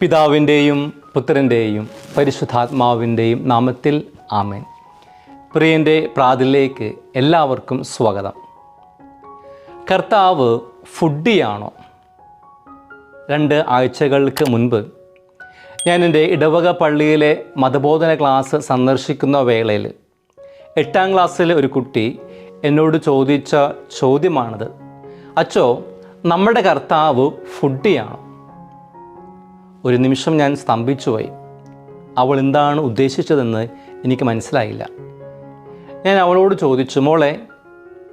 പിതാവിന്റെയും പുത്രന്റെയും പരിശുദ്ധാത്മാവിന്റെയും നാമത്തിൽ ആമേൻ. പ്രിയന്റെ പ്രാതിലേക്ക് എല്ലാവർക്കും സ്വാഗതം. കർത്താവ് ഫുഡിയാണോ? രണ്ട് ആഴ്ചകൾക്ക് മുൻപ് ഞാൻ എന്റെ ഇടവക പള്ളിയിലെ മതബോധന ക്ലാസ് സന്ദർശിക്കുന്ന വേളയിൽ എട്ടാം ക്ലാസ്സിലെ ഒരു കുട്ടി എന്നോട് ചോദിച്ച ചോദ്യമാണിത്. അച്ചോ നമ്മുടെ കർത്താവ് ഫുഡിയാണോ? ഒരു നിമിഷം ഞാൻ സ്തംഭിച്ചുപോയി. അവൾ എന്താണ് ഉദ്ദേശിച്ചതെന്ന് എനിക്ക് മനസ്സിലായില്ല. ഞാൻ അവളോട് ചോദിച്ചു മോളെ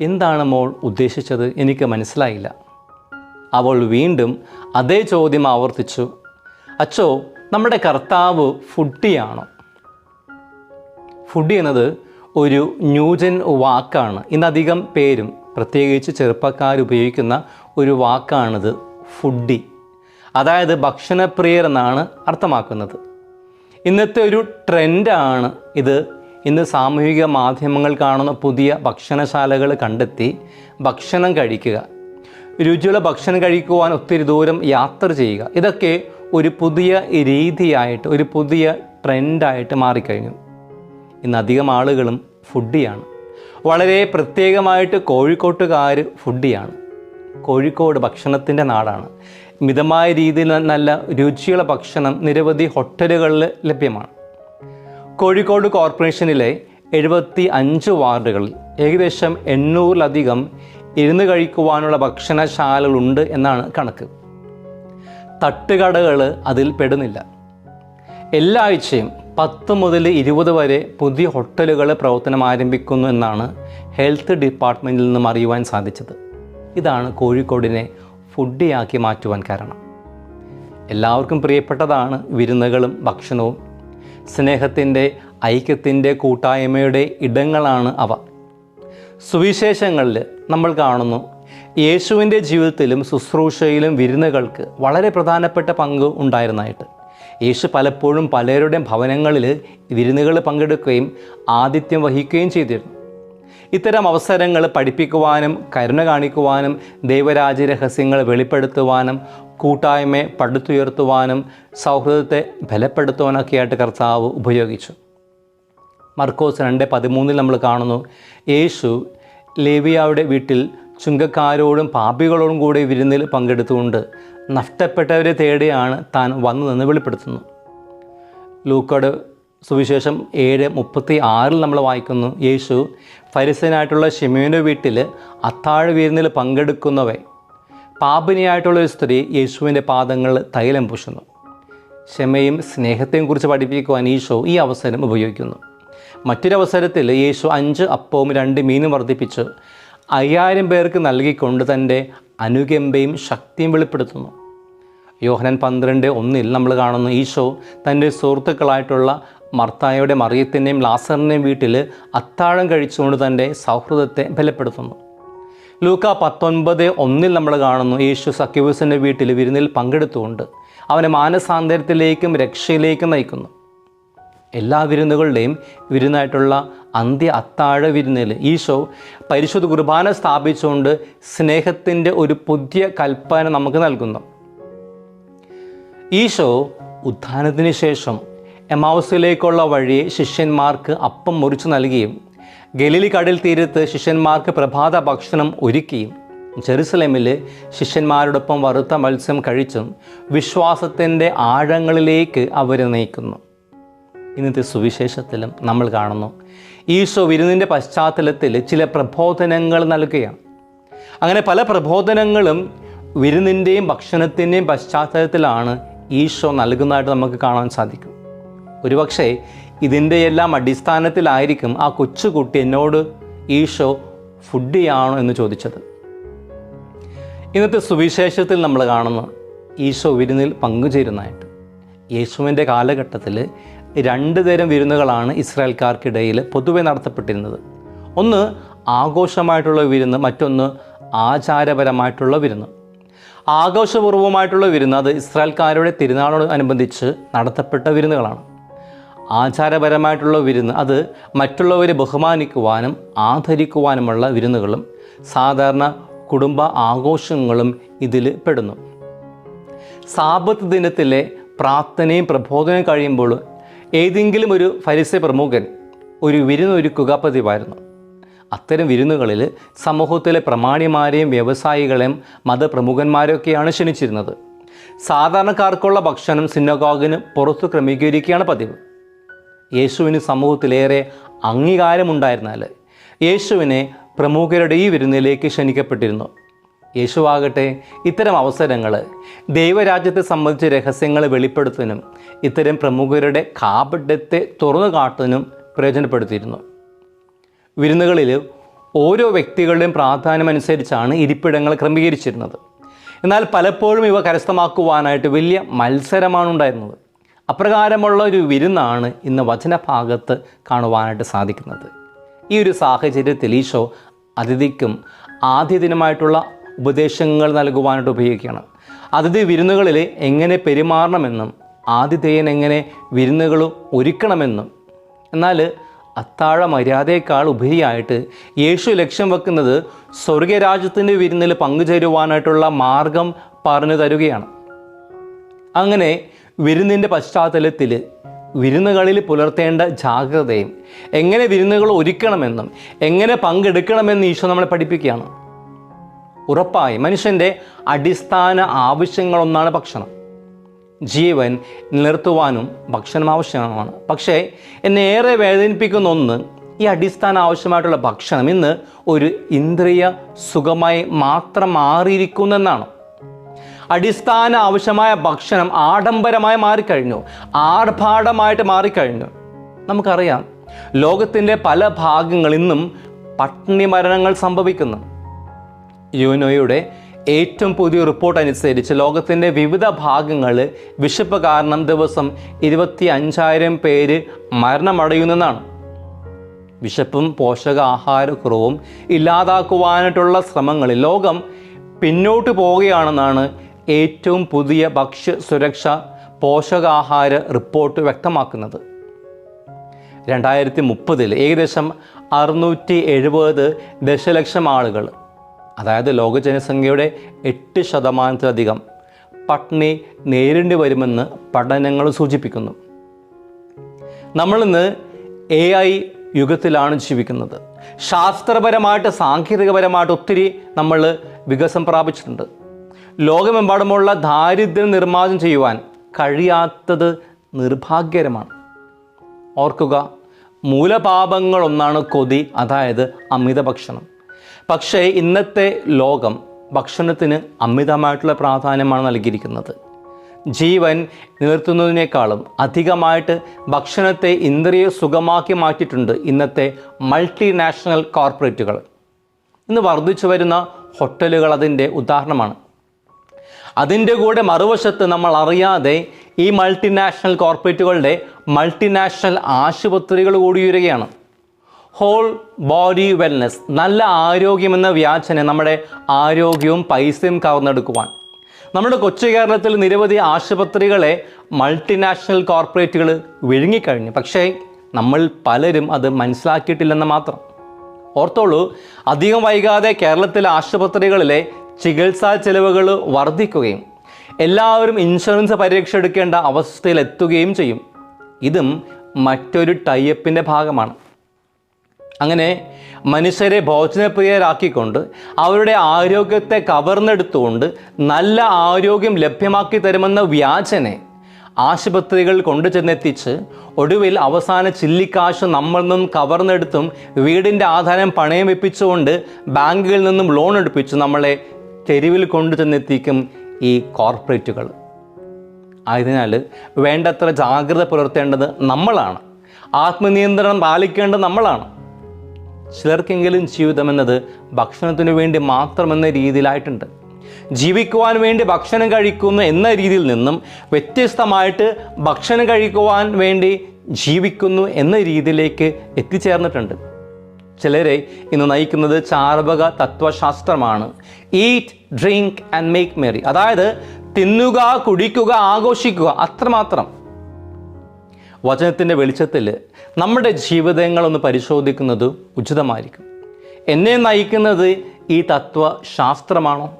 എന്താണ് മോൾ ഉദ്ദേശിച്ചത്? എനിക്ക് മനസ്സിലായില്ല. അവൾ വീണ്ടും അതേ ചോദ്യം ആവർത്തിച്ചു അച്ചോ നമ്മുടെ കർത്താവ് ഫുഡിയാണോ? ഫുഡി എന്നത് ഒരു ന്യൂജൻ വാക്കാണ്. ഇന്നധികം പേരും പ്രത്യേകിച്ച് ചെറുപ്പക്കാർ ഉപയോഗിക്കുന്ന ഒരു വാക്കാണിത് ഫുഡി. അതായത് ഭക്ഷണപ്രിയർ എന്നാണ് അർത്ഥമാക്കുന്നത്. ഇന്നത്തെ ഒരു ട്രെൻഡാണ് ഇത്. ഇന്ന് സാമൂഹിക മാധ്യമങ്ങൾ കാണുന്ന പുതിയ ഭക്ഷണശാലകൾ കണ്ടെത്തി ഭക്ഷണം കഴിക്കുക. രുചിയുള്ള ഭക്ഷണം കഴിക്കുവാൻ ഒത്തിരി ദൂരം യാത്ര ചെയ്യുക. ഇതൊക്കെ ഒരു പുതിയ രീതിയായിട്ട് ഒരു പുതിയ ട്രെൻഡായിട്ട് മാറിക്കഴിഞ്ഞു. ഇന്ന് അധികം ആളുകളും ഫുഡിയാണ്. വളരെ പ്രത്യേകമായിട്ട് കോഴിക്കോട്ടുകാർ ഫുഡിയാണ്. കോഴിക്കോട് ഭക്ഷണത്തിന്റെ നാടാണ്. മിതമായ രീതിയിൽ നല്ല രുചിയുള്ള ഭക്ഷണം നിരവധി ഹോട്ടലുകളിൽ ലഭ്യമാണ്. കോഴിക്കോട് കോർപ്പറേഷനിലെ എഴുപത്തി അഞ്ച് വാർഡുകളിൽ ഏകദേശം എണ്ണൂറിലധികം ഇരുന്ന് കഴിക്കുവാനുള്ള ഭക്ഷണശാലകളുണ്ട് എന്നാണ് കണക്ക്. തട്ടുകടകൾ അതിൽ പെടുന്നില്ല. എല്ലാ ആഴ്ചയും പത്ത് മുതൽ ഇരുപത് വരെ പുതിയ ഹോട്ടലുകൾ പ്രവർത്തനം ആരംഭിക്കുന്നു എന്നാണ് ഹെൽത്ത് ഡിപ്പാർട്ട്മെന്റിൽ നിന്നും അറിയുവാൻ സാധിച്ചത്. ഇതാണ് കോഴിക്കോടിനെ ഫുഡിയാക്കി മാറ്റുവാൻ കാരണം. എല്ലാവർക്കും പ്രിയപ്പെട്ടതാണ് വിരുന്നുകളും ഭക്ഷണവും. സ്നേഹത്തിന്റെ ഐക്യത്തിന്റെ കൂട്ടായ്മയുടെ ഇടങ്ങളാണ് അവ. സുവിശേഷങ്ങളിൽ നമ്മൾ കാണുന്നു യേശുവിന്റെ ജീവിതത്തിലും ശുശ്രൂഷയിലും വിരുന്നുകൾക്ക് വളരെ പ്രധാനപ്പെട്ട പങ്ക് ഉണ്ടായിരുന്നതായിട്ട് യേശു പലപ്പോഴും പലരുടെയും ഭവനങ്ങളിൽ വിരുന്നുകൾ പങ്കെടുക്കുകയും ആതിഥ്യം വഹിക്കുകയും ചെയ്തിരുന്നു. ഇത്തരം അവസരങ്ങൾ പഠിപ്പിക്കുവാനും കരുണ കാണിക്കുവാനും ദൈവരാജ്യ രഹസ്യങ്ങൾ വെളിപ്പെടുത്തുവാനും കൂട്ടായ്മയെ പടുത്തുയർത്തുവാനും സൗഹൃദത്തെ ബലപ്പെടുത്തുവാനൊക്കെയായിട്ട് കർത്താവ് ഉപയോഗിച്ചു. മർക്കോസ് രണ്ട് പതിമൂന്നിൽ നമ്മൾ കാണുന്നു യേശു ലേവിയാവുടെ വീട്ടിൽ ചുങ്കക്കാരോടും പാപികളോടും കൂടി വിരുന്നിൽ പങ്കെടുത്തുകൊണ്ട് നഷ്ടപ്പെട്ടവരെ തേടിയാണ് താൻ വന്നതെന്ന് വെളിപ്പെടുത്തുന്നു. ലൂക്കോട് സുവിശേഷം ഏഴ് മുപ്പത്തി ആറിൽ നമ്മൾ വായിക്കുന്നു യേശു ഫരിസനായിട്ടുള്ള ഷിമയോന്റെ വീട്ടിൽ അത്താഴ വിരുന്നിൽ പങ്കെടുക്കുന്നവ പാപിനിയായിട്ടുള്ള ഒരു സ്ത്രീ യേശുവിന്റെ പാദങ്ങൾ തൈലം പൂശുന്നു. ക്ഷമയും സ്നേഹത്തെയും കുറിച്ച് പഠിപ്പിക്കുവാൻ ഈശോ ഈ അവസരം ഉപയോഗിക്കുന്നു. മറ്റൊരവസരത്തിൽ യേശു അഞ്ച് അപ്പവും രണ്ട് മീനും വർദ്ധിപ്പിച്ച് അയ്യായിരം പേർക്ക് നൽകിക്കൊണ്ട് തന്റെ അനുകമ്പയും ശക്തിയും വെളിപ്പെടുത്തുന്നു. യോഹനൻ പന്ത്രണ്ട് ഒന്നിൽ നമ്മൾ കാണുന്നു ഈശോ തന്റെ സുഹൃത്തുക്കളായിട്ടുള്ള മർത്തായയുടെ മറിയത്തിന്റെയും ലാസറിന്റെയും വീട്ടിൽ അത്താഴം കഴിച്ചുകൊണ്ട് തന്റെ സൗഹൃദത്തെ ബലപ്പെടുത്തുന്നു. ലൂക്ക പത്തൊൻപത് ഒന്നിൽ നമ്മൾ കാണുന്നു യേശു സക്യൂസിന്റെ വീട്ടിൽ വിരുന്നിൽ പങ്കെടുത്തുകൊണ്ട് അവനെ മാനസാന്തരത്തിലേക്കും രക്ഷയിലേക്കും നയിക്കുന്നു. എല്ലാ വിരുന്നുകളുടെയും വിരുന്നായിട്ടുള്ള അന്ത്യ അത്താഴ വിരുന്നിൽ ഈശോ പരിശുദ്ധ കുർബാന സ്ഥാപിച്ചുകൊണ്ട് സ്നേഹത്തിന്റെ ഒരു പുതിയ കൽപ്പന നമുക്ക് നൽകുന്നു. ഈശോ ഉത്ഥാനത്തിന് ശേഷം എമാവസിലേക്കുള്ള വഴി ശിഷ്യന്മാർക്ക് അപ്പം മുറിച്ചു നൽകിയും ഗലിലി കടൽ തീരത്ത് ശിഷ്യന്മാർക്ക് പ്രഭാത ഭക്ഷണം ഒരുക്കിയും ജെറുസലേമിൽ ശിഷ്യന്മാരോടൊപ്പം വറുത്ത മത്സ്യം കഴിച്ചും വിശ്വാസത്തിന്റെ ആഴങ്ങളിലേക്ക് അവരെ നയിക്കുന്നു. ഇന്നത്തെ സുവിശേഷത്തിലും നമ്മൾ കാണുന്നു. ഈശോ വിരുന്നിന്റെ പശ്ചാത്തലത്തിൽ ചില പ്രബോധനങ്ങൾ നൽകുകയാണ്. അങ്ങനെ പല പ്രബോധനങ്ങളും വിരുന്നിന്റെയും ഭക്ഷണത്തിന്റെയും പശ്ചാത്തലത്തിലാണ് ഈശോ നൽകുന്നതായിട്ട് നമുക്ക് കാണാൻ സാധിക്കും. ഒരുപക്ഷെ ഇതിന്റെ എല്ലാം അടിസ്ഥാനത്തിലായിരിക്കും ആ കൊച്ചുകുട്ടി എന്നോട് ഈശോ ഫുഡിയാണോ എന്ന് ചോദിച്ചത്. ഇന്നത്തെ സുവിശേഷത്തിൽ നമ്മൾ കാണുന്നു ഈശോ വിരുന്നിൽ പങ്കുചേരുന്നതായിട്ട്. യേശുവിന്റെ കാലഘട്ടത്തിൽ രണ്ട് തരം വിരുന്നുകളാണ് ഇസ്രായേൽക്കാർക്കിടയിൽ പൊതുവെ നടത്തപ്പെട്ടിരുന്നത്. ഒന്ന് ആഘോഷമായിട്ടുള്ള വിരുന്ന് മറ്റൊന്ന് ആചാരപരമായിട്ടുള്ള വിരുന്ന്. ആഘോഷപൂർവമായിട്ടുള്ള വിരുന്ന് അത് ഇസ്രായേൽക്കാരുടെ തിരുനാളോട് അനുബന്ധിച്ച് നടത്തപ്പെട്ട വിരുന്നുകളാണ്. ആചാരപരമായിട്ടുള്ള വിരുന്ന് അത് മറ്റുള്ളവരെ ബഹുമാനിക്കുവാനും ആദരിക്കുവാനുമുള്ള വിരുന്നുകളും സാധാരണ കുടുംബ ആഘോഷങ്ങളും ഇതിൽ പെടുന്നു. സാപത്ത് ദിനത്തിലെ പ്രാർത്ഥനയും പ്രബോധനവും കഴിയുമ്പോൾ ഏതെങ്കിലും ഒരു ഫരിസ പ്രമുഖൻ ഒരു വിരുന്നൊരുക്കുക പതിവായിരുന്നു. അത്തരം വിരുന്നുകളിൽ സമൂഹത്തിലെ പ്രമാണിമാരെയും വ്യവസായികളെയും മതപ്രമുഖന്മാരെയൊക്കെയാണ് ക്ഷണിച്ചിരുന്നത്. സാധാരണക്കാർക്കുള്ള ഭക്ഷണം സിന്നഗോഗിന് പുറത്തു ക്രമീകരിക്കുകയാണ് പതിവ്. യേശുവിന് സമൂഹത്തിലേറെ അംഗീകാരമുണ്ടായിരുന്നാൽ യേശുവിനെ പ്രമുഖരുടെ ഈ വിരുന്നിലേക്ക് ക്ഷണിക്കപ്പെട്ടിരുന്നു. യേശുവാകട്ടെ ഇത്തരം അവസരങ്ങൾ ദൈവരാജ്യത്തെ സംബന്ധിച്ച് രഹസ്യങ്ങൾ വെളിപ്പെടുത്താനും ഇത്തരം പ്രമുഖരുടെ കാപട്യത്തെ തുറന്നു കാട്ടാനും പ്രയോജനപ്പെടുത്തിയിരുന്നു. വിരുന്നുകളിൽ ഓരോ വ്യക്തികളുടെയും പ്രാധാന്യമനുസരിച്ചാണ് ഇരിപ്പിടങ്ങൾ ക്രമീകരിച്ചിരുന്നത്. എന്നാൽ പലപ്പോഴും ഇവ കരസ്ഥമാക്കുവാനായിട്ട് വലിയ മത്സരമാണ് ഉണ്ടായിരുന്നത് അപ്രകാരമുള്ള ഒരു വിരുന്നാണ് ഇന്ന് വചനഭാഗത്ത് കാണുവാനായിട്ട് സാധിക്കുന്നത്. ഈ ഒരു സാഹചര്യത്തിൽ ഈശോ അതിഥിക്കും ആദ്യ ദിനമായിട്ടുള്ള ഉപദേശങ്ങൾ നൽകുവാനായിട്ട് ഉപയോഗിക്കുകയാണ്. അതിഥി വിരുന്നുകളിൽ എങ്ങനെ പെരുമാറണമെന്നും ആതിഥേയൻ എങ്ങനെ വിരുന്നുകൾ ഒരുക്കണമെന്നും. എന്നാൽ അത്താഴ മര്യാദയേക്കാൾ ഉപരിയായിട്ട് യേശു ലക്ഷ്യം വെക്കുന്നത് സ്വർഗരാജ്യത്തിന്റെ വിരുന്നിൽ പങ്കുചേരുവാനായിട്ടുള്ള മാർഗം പറഞ്ഞു തരുകയാണ്. അങ്ങനെ വിരുന്നിന്റെ പശ്ചാത്തലത്തിൽ വിരുന്നുകളിൽ പുലർത്തേണ്ട ജാഗ്രതയും എങ്ങനെ വിരുന്നുകൾ ഒരുക്കണമെന്നും എങ്ങനെ പങ്കെടുക്കണമെന്ന് ഈശോ നമ്മളെ പഠിപ്പിക്കുകയാണ്. ഉറപ്പായി മനുഷ്യന്റെ അടിസ്ഥാന ആവശ്യങ്ങളൊന്നാണ് ഭക്ഷണം. ജീവൻ നിലനിർത്തുവാനും ഭക്ഷണം ആവശ്യമാണ്. പക്ഷേ എന്നെ ഏറെ വേദനിപ്പിക്കുന്ന ഒന്ന് ഈ അടിസ്ഥാന ആവശ്യമായിട്ടുള്ള ഭക്ഷണം. ഇന്ന് ഒരു ഇന്ദ്രിയ സുഖമായി മാത്രം മാറിയിരിക്കുന്നെന്നാണ്. അടിസ്ഥാന ആവശ്യമായ ഭക്ഷണം ആഡംബരമായി മാറിക്കഴിഞ്ഞു. ആർഭാടമായിട്ട് മാറിക്കഴിഞ്ഞു. നമുക്കറിയാം ലോകത്തിന്റെ പല ഭാഗങ്ങളിൽ നിന്നും പട്ടിണി മരണങ്ങൾ സംഭവിക്കുന്നു. യുനോയുടെ ഏറ്റവും പുതിയ റിപ്പോർട്ട് അനുസരിച്ച് ലോകത്തിന്റെ വിവിധ ഭാഗങ്ങൾ വിശപ്പ് കാരണം ദിവസം ഇരുപത്തി അഞ്ചായിരം പേര് മരണമടയുന്നതാണ്. വിശപ്പും പോഷകാഹാരക്കുറവും ഇല്ലാതാക്കുവാനായിട്ടുള്ള ശ്രമങ്ങളിൽ ലോകം പിന്നോട്ട് പോവുകയാണെന്നാണ് ഏറ്റവും പുതിയ ഭക്ഷ്യ സുരക്ഷ പോഷകാഹാര റിപ്പോർട്ട് വ്യക്തമാക്കുന്നത്. രണ്ടായിരത്തി മുപ്പതിൽ ഏകദേശം അറുന്നൂറ്റി എഴുപത് ദശലക്ഷം ആളുകൾ അതായത് ലോക ജനസംഖ്യയുടെ എട്ട് ശതമാനത്തിലധികം പട്ടിണി നേരിടേണ്ടി വരുമെന്ന് പഠനങ്ങൾ സൂചിപ്പിക്കുന്നു. നമ്മളിന്ന് എ ഐ യുഗത്തിലാണ് ജീവിക്കുന്നത്. ശാസ്ത്രപരമായിട്ട് സാങ്കേതികപരമായിട്ട് ഒത്തിരി നമ്മൾ വികസനം പ്രാപിച്ചിട്ടുണ്ട്. ലോകമെമ്പാടുമുള്ള ദാരിദ്ര്യം നിർമ്മാർജനം ചെയ്യുവാൻ കഴിയാത്തത് നിർഭാഗ്യകരമാണ്. ഓർക്കുക മൂലപാപങ്ങളൊന്നാണ് കൊതി അതായത് അമിത ഭക്ഷണം പക്ഷേ ഇന്നത്തെ ലോകം ഭക്ഷണത്തിന് അമിതമായിട്ടുള്ള പ്രാധാന്യമാണ് നൽകിയിരിക്കുന്നത്. ജീവൻ നിലനിർത്തുന്നതിനേക്കാളും അധികമായിട്ട് ഭക്ഷണത്തെ ഇന്ദ്രിയ സുഖമാക്കി മാറ്റിയിട്ടുണ്ട് ഇന്നത്തെ മൾട്ടിനാഷണൽ കോർപ്പറേറ്റുകൾ. ഇന്ന് വർദ്ധിച്ചു വരുന്ന ഹോട്ടലുകൾ അതിന്റെ ഉദാഹരണമാണ്. അതിന്റെ കൂടെ മറുവശത്ത് നമ്മൾ അറിയാതെ ഈ മൾട്ടിനാഷണൽ കോർപ്പറേറ്റുകളുടെ മൾട്ടിനാഷണൽ ആശുപത്രികൾ കൂടി ഉയരുകയാണ്. ഹോൾ ബോഡി വെൽനെസ് നല്ല ആരോഗ്യമെന്ന വ്യാജനെ നമ്മുടെ ആരോഗ്യവും പൈസയും കവർന്നെടുക്കുവാൻ. നമ്മുടെ കൊച്ചു കേരളത്തിൽ നിരവധി ആശുപത്രികളെ മൾട്ടിനാഷണൽ കോർപ്പറേറ്റുകൾ വിഴുങ്ങിക്കഴിഞ്ഞു. പക്ഷേ നമ്മൾ പലരും അത് മനസ്സിലാക്കിയിട്ടില്ലെന്ന് മാത്രം. ഓർത്തോളൂ അധികം വൈകാതെ കേരളത്തിലെ ആശുപത്രികളിലെ ചികിത്സാ ചെലവുകൾ വർദ്ധിക്കുകയും എല്ലാവരും ഇൻഷുറൻസ് പരീക്ഷ എടുക്കേണ്ട അവസ്ഥയിലെത്തുകയും ചെയ്യും. ഇതും മറ്റൊരു ടൈപ്പിന്റെ ഭാഗമാണ്. അങ്ങനെ മനുഷ്യരെ ഭോജനപ്രിയരാക്കിക്കൊണ്ട് അവരുടെ ആരോഗ്യത്തെ കവർന്നെടുത്തുകൊണ്ട് നല്ല ആരോഗ്യം ലഭ്യമാക്കി തരുമെന്ന വ്യാജനെ ആശുപത്രികൾ കൊണ്ടു ചെന്നെത്തിച്ച് ഒടുവിൽ അവസാന ചില്ലിക്കാശ് നമ്മളിൽ നിന്നും കവർന്നെടുത്തും വീടിന്റെ ആധാരം പണയം വെപ്പിച്ചുകൊണ്ട് ബാങ്കുകളിൽ നിന്നും ലോൺ എടുപ്പിച്ച് നമ്മളെ തെരുവിൽ കൊണ്ടു ചെന്നെത്തിക്കും ഈ കോർപ്പറേറ്റുകൾ. ആയതിനാൽ വേണ്ടത്ര ജാഗ്രത പുലർത്തേണ്ടത് നമ്മളാണ്. ആത്മനിയന്ത്രണം പാലിക്കേണ്ടത് നമ്മളാണ്. ചിലർക്കെങ്കിലും ജീവിതം എന്നത് ഭക്ഷണത്തിനു വേണ്ടി മാത്രമെന്ന രീതിയിലായിട്ടുണ്ട്. ജീവിക്കുവാൻ വേണ്ടി ഭക്ഷണം കഴിക്കുന്നു എന്ന രീതിയിൽ നിന്നും വ്യത്യസ്തമായിട്ട് ഭക്ഷണം കഴിക്കുവാൻ വേണ്ടി ജീവിക്കുന്നു എന്ന രീതിയിലേക്ക് എത്തിച്ചേർന്നിട്ടുണ്ട്. ചിലരെ ഇന്ന് നയിക്കുന്നത് Charvaka തത്വശാസ്ത്രമാണ്. Eat drink and make merry അതായത് തിന്നുക കുടിക്കുക ആഘോഷിക്കുക അത്രമാത്രം. വചനത്തിന്റെ വെളിച്ചത്തിൽ നമ്മുടെ ജീവിതങ്ങളൊന്ന് പരിശോധിക്കുന്നത് ഉചിതമായിരിക്കും. എന്നെ നയിക്കുന്നത് ഈ തത്വശാസ്ത്രമാണോ?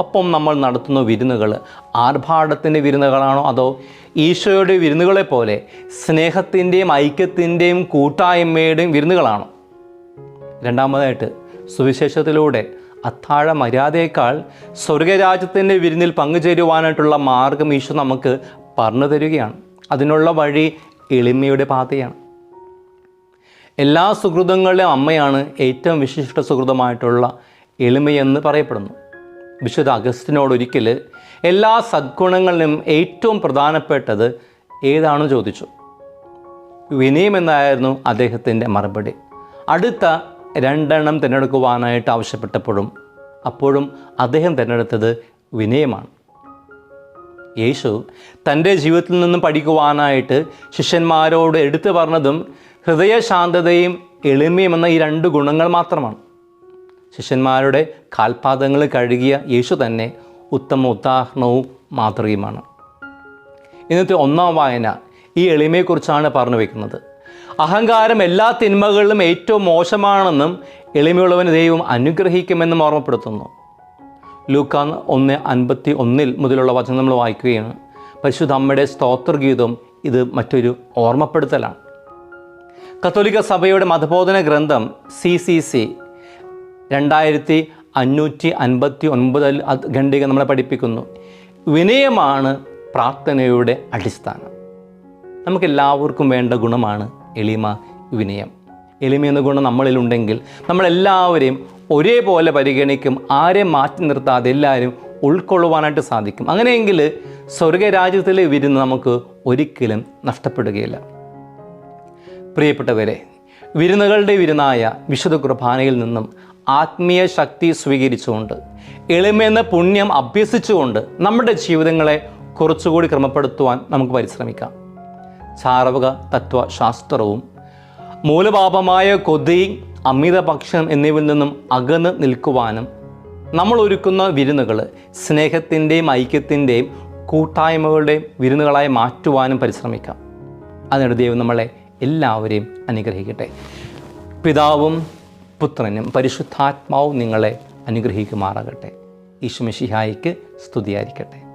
ഒപ്പം നമ്മൾ നടത്തുന്ന വിരുന്നുകൾ ആർഭാടത്തിന്റെ വിരുന്നുകളാണോ? അതോ ഈശോയുടെ വിരുന്നുകളെ പോലെ സ്നേഹത്തിന്റെയും ഐക്യത്തിന്റെയും കൂട്ടായ്മയുടെയും വിരുന്നുകളാണോ? രണ്ടാമതായിട്ട് സുവിശേഷത്തിലൂടെ അത്താഴ മര്യാദയേക്കാൾ സ്വർഗരാജ്യത്തിന്റെ വിരുന്നിൽ പങ്കുചേരുവാനായിട്ടുള്ള മാർഗം ഈശോ നമുക്ക് പറഞ്ഞു തരികയാണ്. അതിനുള്ള വഴി എളിമയുടെ പാതയാണ്. എല്ലാ സുഹൃതങ്ങളുടെയും അമ്മയാണ് ഏറ്റവും വിശിഷ്ട സുഹൃതമായിട്ടുള്ള എളിമയെന്ന് പറയപ്പെടുന്നു. വിശുദ്ധ അഗസ്റ്റിനോട് ഒരിക്കൽ എല്ലാ സദ്ഗുണങ്ങളിലും ഏറ്റവും പ്രധാനപ്പെട്ടത് ഏതാണ് ചോദിച്ചു. വിനയമെന്നായിരുന്നു അദ്ദേഹത്തിന്റെ മറുപടി. അടുത്ത രണ്ടെണ്ണം തിരഞ്ഞെടുക്കുവാനായിട്ട് ആവശ്യപ്പെട്ടപ്പോഴും അപ്പോഴും അദ്ദേഹം തിരഞ്ഞെടുത്തത് വിനയമാണ്. യേശു തന്റെ ജീവിതത്തിൽ നിന്നും പഠിക്കുവാനായിട്ട് ശിഷ്യന്മാരോട് എടുത്തു പറഞ്ഞതും ഹൃദയശാന്തതയും എളിമയും എന്ന ഈ രണ്ട് ഗുണങ്ങൾ മാത്രമാണ്. ശിഷ്യന്മാരുടെ കാൽപാദങ്ങൾ കഴുകിയ യേശു തന്നെ ഉത്തമ ഉദാഹരണവും മാതൃകയുമാണ്. ഇന്നത്തെ ഒന്നാം വായന ഈ എളിമയെക്കുറിച്ചാണ് പറഞ്ഞു വയ്ക്കുന്നത് അഹങ്കാരം എല്ലാ തിന്മകളിലും ഏറ്റവും മോശമാണെന്നും എളിമയുള്ളവന് ദൈവം അനുഗ്രഹിക്കുമെന്നും ഓർമ്മപ്പെടുത്തുന്നു. ലൂക്ക ഒന്ന് അൻപത്തി ഒന്നിൽ മുതലുള്ള വചനം നമ്മൾ വായിക്കുകയാണ്. പരിശുദ്ധ അമ്മയുടെ സ്തോത്രഗീതം ഇത് മറ്റൊരു ഓർമ്മപ്പെടുത്തലാണ്. കത്തോലിക്ക സഭയുടെ മതബോധന ഗ്രന്ഥം സി സി സി രണ്ടായിരത്തി അഞ്ഞൂറ്റി അൻപത്തി ഒൻപതിൽ ഖണ്ഡിക നമ്മളെ പഠിപ്പിക്കുന്നു. വിനയമാണ് പ്രാർത്ഥനയുടെ അടിസ്ഥാനം. നമുക്കെല്ലാവർക്കും വേണ്ട ഗുണമാണ് എളിമ വിനയം. എളിമ എന്ന ഗുണം നമ്മളിലുണ്ടെങ്കിൽ നമ്മളെല്ലാവരെയും ഒരേപോലെ പരിഗണിക്കും ആരെ മാറ്റി നിർത്താതെ എല്ലാവരും ഉൾക്കൊള്ളുവാനായിട്ട് സാധിക്കും. അങ്ങനെയെങ്കിൽ സ്വർഗരാജ്യത്തിലെ വിരുന്ന് നമുക്ക് ഒരിക്കലും നഷ്ടപ്പെടുകയില്ല. പ്രിയപ്പെട്ടവരെ വിരുന്നുകളുടെ വിരുന്നായ വിശുദ്ധ കുർബാനയിൽ നിന്നും ആത്മീയ ശക്തി സ്വീകരിച്ചുകൊണ്ട് എളിമെന്ന പുണ്യം അഭ്യസിച്ചുകൊണ്ട് നമ്മുടെ ജീവിതങ്ങളെ കുറച്ചുകൂടി ക്രമപ്പെടുത്തുവാൻ നമുക്ക് പരിശ്രമിക്കാം. ചാർവക തത്വശാസ്ത്രവും മൂലപാപമായ കൊതി അമിതപക്ഷം എന്നിവയിൽ നിന്നും അകന്ന് നിൽക്കുവാനും നമ്മൾ ഒരുക്കുന്ന വിരുന്നുകൾ സ്നേഹത്തിന്റെയും ഐക്യത്തിന്റെയും കൂട്ടായ്മകളുടെയും വിരുന്നുകളായി മാറ്റുവാനും പരിശ്രമിക്കാം. അതിനിടെ ദൈവം നമ്മളെ എല്ലാവരെയും അനുഗ്രഹിക്കട്ടെ. പിതാവും പുത്രനും പരിശുദ്ധാത്മാവും നിങ്ങളെ അനുഗ്രഹിക്കുമാറാകട്ടെ. ഈശുമിഷിഹായിക്ക് സ്തുതിയായിരിക്കട്ടെ.